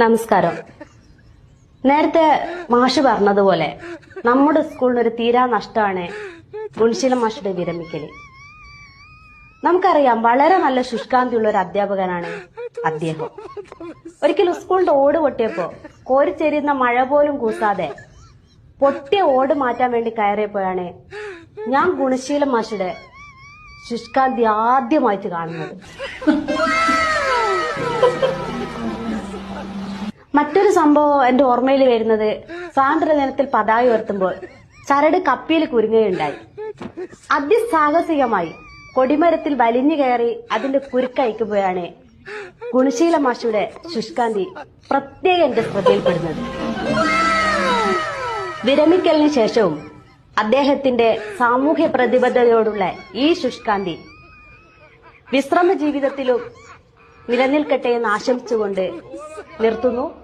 നമസ്കാരം. നേരത്തെ മാഷ് പറഞ്ഞതുപോലെ നമ്മുടെ സ്കൂളിന് ഒരു തീരാ നഷ്ടമാണ് ഗുണശീല മാഷുടെ വിരമിക്കൽ. നമുക്കറിയാം വളരെ നല്ല ശുഷ്കാന്തിയുള്ള ഒരു അധ്യാപകനാണ് അദ്ദേഹം. ഒരിക്കലും സ്കൂളിന്റെ ഓട് പൊട്ടിയപ്പോ കോരിച്ചെരിയുന്ന മഴ പോലും കൂസാതെ പൊട്ടിയ ഓട് മാറ്റാൻ വേണ്ടി കയറിയപ്പോഴാണ് ഞാൻ ഗുണശീല മാഷുടെ ശുഷ്കാന്തി ആദ്യമായിട്ട് കാണുന്നത്. മറ്റൊരു സംഭവം എന്റെ ഓർമ്മയിൽ വരുന്നത് സ്വാതന്ത്ര്യ ദിനത്തിൽ പതാക ഉയർത്തുമ്പോൾ ചരട് കപ്പിയിൽ കുരുങ്ങുകയുണ്ടായി. അതിസാഹസികമായി കൊടിമരത്തിൽ വലിഞ്ഞു കയറി അതിന്റെ കുരുക്കയക്കുമ്പോഴാണ് ഗുണശീല മാഷയുടെ ശുഷ്കാന്തി പ്രത്യേക എന്റെ ശ്രദ്ധയിൽപ്പെടുന്നത്. വിരമിക്കലിന് ശേഷവും അദ്ദേഹത്തിന്റെ സാമൂഹ്യ പ്രതിബദ്ധതയോടുള്ള ഈ ശുഷ്കാന്തി വിശ്രമ ജീവിതത്തിലും നിലനിൽക്കട്ടെ എന്ന് ആശംസിച്ചുകൊണ്ട് നിർത്തുന്നു.